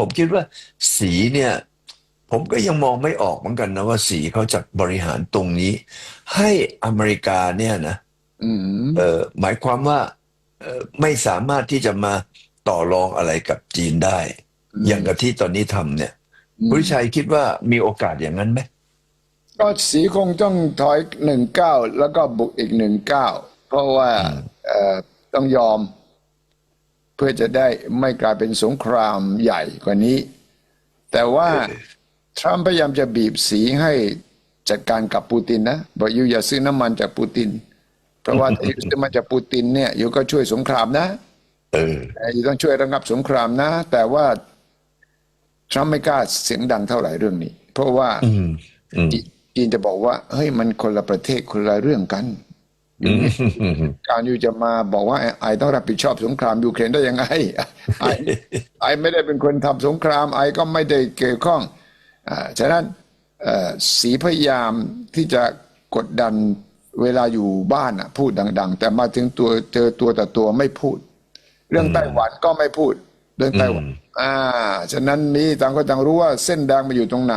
ผมคิดว่าสีเนี่ยผมก็ยังมองไม่ออกเหมือนกันนะว่าสีเขาจะบริหารตรงนี้ ให้อเมริกาเนี่ยนะอืมเออหมายความว่าเออไม่สามารถที่จะมาต่อรองอะไรกับจีนได้ อย่างกับที่ตอนนี้ทำเนี่ยคุณวิชัยคิดว่ามีโอกาสอย่างนั้นไหมก็สีคงต้องถอยหนึ่งเก้าแล้วก็บุกอีกหนึ่งเก้าเพราะว่าเอ่อต้องยอมเพื่อจะได้ไม่กลายเป็นสงครามใหญ่กว่านี้ แต่ว่าทรัมป์พยายามจะบีบสีให้จัดการกับปูตินนะบอกอยู่อย่าซื้อน้ำมันจากปูติน เพราะว่าถ้าอยู่ซื้อมาจากปูตินเนี่ยอยู่ก็ช่วยสงครามนะเอออยู่ต้องช่วยระงับสงครามนะ แต่ว่าทรัมป์ไม่กล้าเสียงดังเท่าไหร่เรื่องนี้ เพราะว่าอืมอืมจีจีนจะบอกว่าเฮ้ยมันคนละประเทศคนละเรื่องกันอืมอืม การอยู่จะมาบอกว่าไอ้ไอต้องรับผิดชอบสงครามยูเครนได้ยังไงไอไอไม่ได้เป็นคนทำสงคราม ไอก็ไม่ได้เกี่ยวข้องอ่าฉะนั้นเอ่อสีพยายามที่จะกดดันเวลาอยู่บ้านอะพูดดัง ๆ แต่มาถึงตัวเจอตัวต่อตัวไม่พูด เรื่องไต้หวันก็ไม่พูด เรื่องไต้หวันอ่าฉะนั้นนี้ต่างก็ต่างรู้ว่าเส้นแดงมาอยู่ตรงไหน